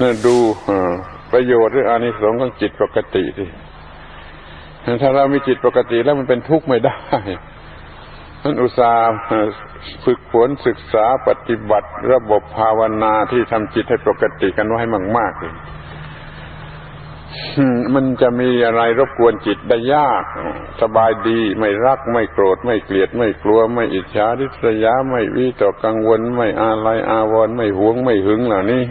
เนี่ยดูประโยชน์หรืออานิสงส์ของจิตปกติสิถ้าเรามีจิตปกติแล้วมันเป็นทุกข์ไม่ได้นั่นอุตส่าห์ฝึกฝนศึกษาปฏิบัติ ระบบภาวนาที่ทำจิตให้ปกติกันไว้มากๆเลยมันจะมีอะไรรบกวนจิตได้ยาก สบายดีไม่รักไม่โกรธ ไม่เกลียดไม่กลัว ไม่อิจฉาริษยาไม่วิตกกังวล ไม่อาลัยอาวรณ์ไม่หวงไม่หึงเหล่านี้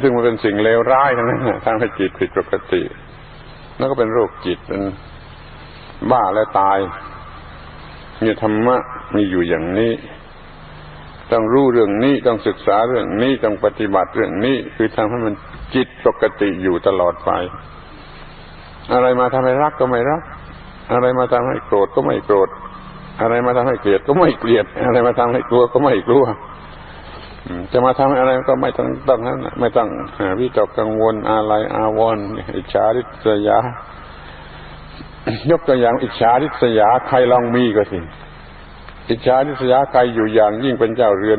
ซึ่งมันเป็นสิ่งเลวร้ายทั้งนั้นทำให้จิตผิดปกติ แล้วก็เป็นโรคจิตเป็นบ้าและตาย มีธรรมะมีอยู่อย่างนี้ ต้องรู้เรื่องนี้ต้องศึกษาเรื่องนี้ต้องปฏิบัติเรื่องนี้ คือทำให้มันจิตปกติอยู่ตลอดไป อะไรมาทำให้รักก็ไม่รัก อะไรมาทำให้โกรธก็ไม่โกรธ อะไรมาทำให้เกลียดก็ไม่เกลียด อะไรมาทำให้กลัวก็ไม่กลัว จะมาทำอะไรก็ไม่ต้องต้องนั้นไม่ต้องวิตกกังวลอะไรอาวรอิจฉาริษยา ยกตัวอย่างอิจฉาริษยาใครลองมีก็สิอิจฉาริษยาใครอยู่อย่างยิ่งเป็นเจ้าเรือน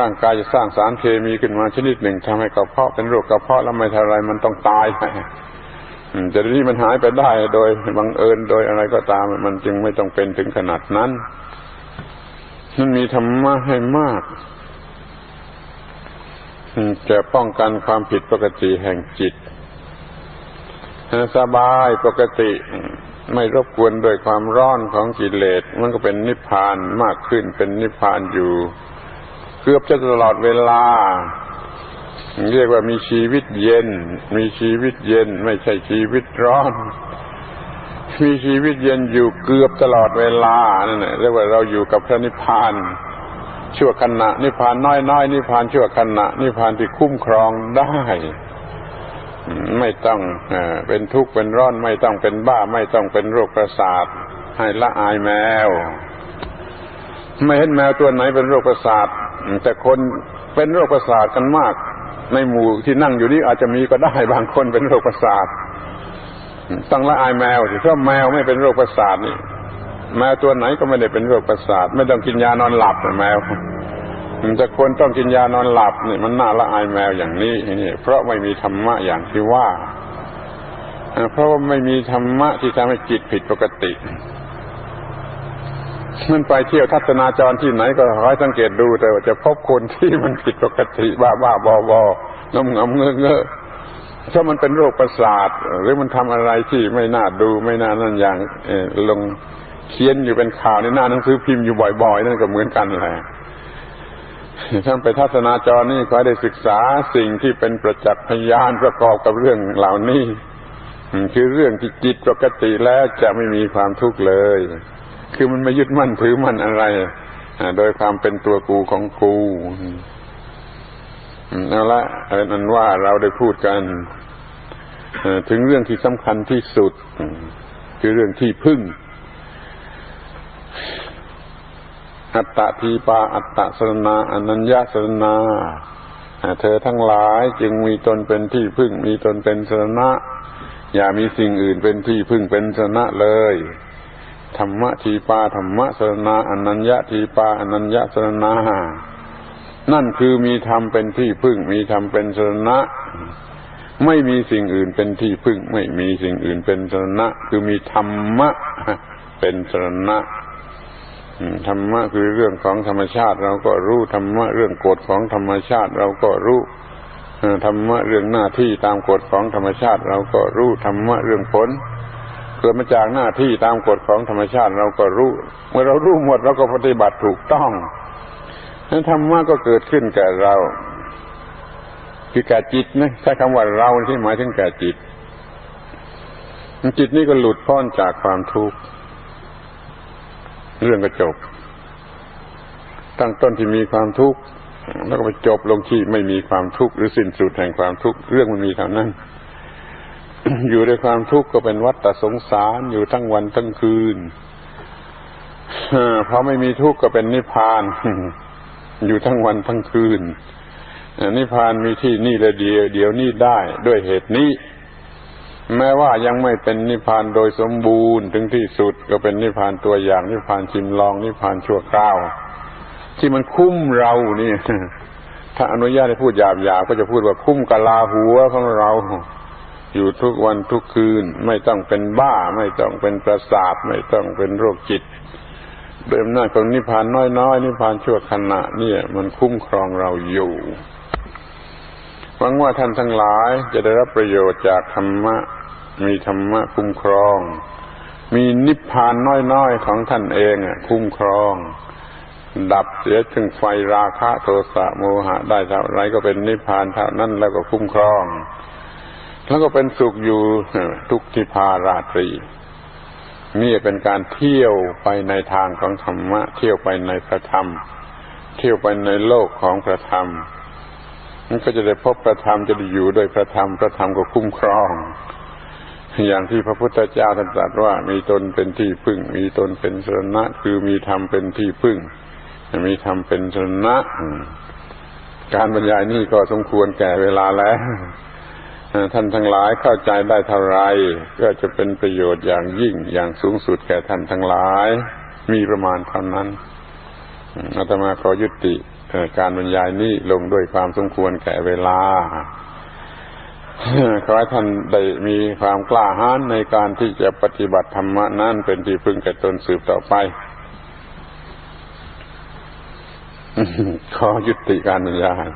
ร่างกายจะสร้างสารเคมีขึ้นมาชนิดหนึ่งทำให้กระเพาะเป็นโรคกระเพาะแล้วไม่ทำอะไรมันต้องตายแต่ทีนี้มันหายไปได้โดยบังเอิญโดยอะไรก็ตามมันจึงไม่ต้องเป็นถึงขนาดนั้น มันมีธรรมะให้มาก จะป้องกันความผิดปกติแห่งจิตสบายปกติไม่รบกวนโดยความร้อนของกิเลส มันก็เป็นนิพพานมากขึ้นเป็นนิพพานอยู่ เกือบจะตลอดเวลา เรียกว่ามีชีวิตเย็น มีชีวิตเย็น ไม่ใช่ชีวิตร้อน มีชีวิตเย็นอยู่เกือบตลอดเวลานั่นแหละเรียกว่าเราอยู่กับพระนิพพานชั่วขณะนิพพานน้อยๆนิพพานชั่วขณะนิพพานที่คุ้มครองได้ ไม่ต้องเป็นทุกข์เป็นร้อน ไม่ต้องเป็นบ้า ไม่ต้องเป็นโรคประสาท ให้ละอายแมว ไม่เห็นแมวตัวไหนเป็นโรคประสาท แต่คนเป็นโรคประสาทกันมาก ในหมู่ที่นั่งอยู่นี้อาจจะมีก็ได้บางคนเป็นโรคประสาท ต้องละอายแมวสิเพราะแมวไม่เป็นโรคประสาทนี่แมวตัวไหนก็ไม่ได้เป็นโรคประสาท ไม่ต้องกินยานอนหลับแมวแต่คนต้องกินยานอนหลับนี่มันน่าละอายแมวอย่างนี้นี่เพราะไม่มีธรรมะอย่างที่ว่า เพราะว่าไม่มีธรรมะที่ทำให้จิตผิดปกติมันไปเที่ยวทัศนาจรที่ไหนก็คอยสังเกตดูแต่ว่าจะพบคนที่มันผิดปกติบ้าบ้าบอบองมงมเงอะเงอะ ถ้ามันเป็นโรคประสาท หรือมันทำอะไรที่ไม่น่าดูไม่น่านั่นอย่างลงเขียนอยู่เป็นข่าวในหน้าหนังสือพิมพ์อยู่บ่อยๆ นั่นก็เหมือนกันแหละท่านไปทัศนาจรนี่ขอได้ศึกษาสิ่งที่เป็นประจักษ์พยานประกอบกับเรื่องเหล่านี้คือเรื่องที่จิตปกติแล้วจะไม่มีความทุกข์เลย คือมันไม่ยึดมั่นถือมั่นอะไรโดยความเป็นตัวกูของกู เอาละอันว่าเราได้พูดกันถึงเรื่องที่สำคัญที่สุด คือเรื่องที่พึ่ง อัตตทีปาอัตตสรณาอนัญญาสรณาเธอทั้งหลายจึงมีตนเป็นที่พึ่ง มีตนเป็นสรณะ อย่ามีสิ่งอื่นเป็นที่พึ่งเป็นสรณะเลยธรรมะทีปาธรรมะสรณาอนัญญาทีปาอนัญญาสรณา นั่นคือมีธรรมเป็นที่พึ่ง มีธรรมเป็นสรณะ ไม่มีสิ่งอื่นเป็นที่พึ่ง ไม่มีสิ่งอื่นเป็นสรณะ คือมีธรรมะเป็นสรณะธรรมะคือเรื่องของธรรมชาติ เราก็รู้ธรรมะเรื่องกฎของธรรมชาติเราก็รู้ธรรมะเรื่องหน้าที่ตามกฎของธรรมชาติเราก็รู้ธรรมะเรื่องผลเกิดมาจากหน้าที่ตามกฎของธรรมชาติเราก็รู้ เมื่อเรารู้หมดเราก็ปฏิบัติถูกต้อง นั้นธรรมะก็เกิดขึ้นแก่เรา คือแก่จิตนะใช้คำว่าเราที่หมายถึงแก่จิต จิตนี้ก็หลุดพ้นจากความทุกข์เรื่องก็จบ ตั้งต้นที่มีความทุกข์แล้วก็ไปจบลงที่ไม่มีความทุกข์หรือสิ้นสุดแห่งความทุกข์เรื่องมันมีเท่านั้น อยู่ด้วยความทุกข์ก็เป็นวัฏสงสารอยู่ทั้งวันทั้งคืนเพราะไม่มีทุกข์ก็เป็นนิพพาน อยู่ทั้งวันทั้งคืนนิพพานมีที่นี่และเดียวเดี๋ยวนี้ได้ด้วยเหตุนี้ แม้ว่ายังไม่เป็นนิพพานโดยสมบูรณ์ถึงที่สุดก็เป็นนิพพานตัวอย่างนิพพานชิมลองนิพพานชั่วคราว ที่มันคุ้มเรานี่ถ้าอนุญาตให้พูดหยาบๆก็จะพูดว่าคุ้มกะลาหัวของเรา อยู่ทุกวันทุกคืน ไม่ต้องเป็นบ้า ไม่ต้องเป็นประสาท ไม่ต้องเป็นโรคจิต โดยอำนาจของนิพพานน้อยๆนิพพานชั่วขณะเนี่ย มันคุ้มครองเราอยู่หวังว่าท่านทั้งหลายจะได้รับประโยชน์จากธรรมะ มีธรรมะคุ้มครอง มีนิพพานน้อยๆของท่านเองอะคุ้มครอง ดับเสียถึงไฟราคะโทสะโมหะได้เท่าไรก็เป็นนิพพานเท่านั้นแล้วก็คุ้มครอง แล้วก็เป็นสุขอยู่ทุกทิพาราตรี นี่เป็นการเที่ยวไปในทางของธรรมะ เที่ยวไปในพระธรรม เที่ยวไปในโลกของพระธรรมมันก็จะได้พบพระธรรมจะได้อยู่ด้วยพระธรรมพระธรรมก็คุ้มครอง อย่างที่พระพุทธเจ้าตรัสว่า มีตนเป็นที่พึ่ง มีตนเป็นสรณะ คือมีธรรมเป็นที่พึ่ง มีธรรมเป็นสรณะ การบรรยายนี่ก็สมควรแก่เวลาแล้ว ท่านทั้งหลายเข้าใจได้เท่าไรก็จะเป็นประโยชน์อย่างยิ่งอย่างสูงสุดแก่ท่านทั้งหลาย มีประมาณเท่านั้นอาตมาขอยุติการบรรยายนี้ลงด้วยความสมควรแก่เวลาขอให้ท่านได้มีความกล้าหาญในการที่จะปฏิบัติธรรมะนั้นเป็นที่พึ่งแก่ตนสืบต่อไป ขอยุติการบรรยาย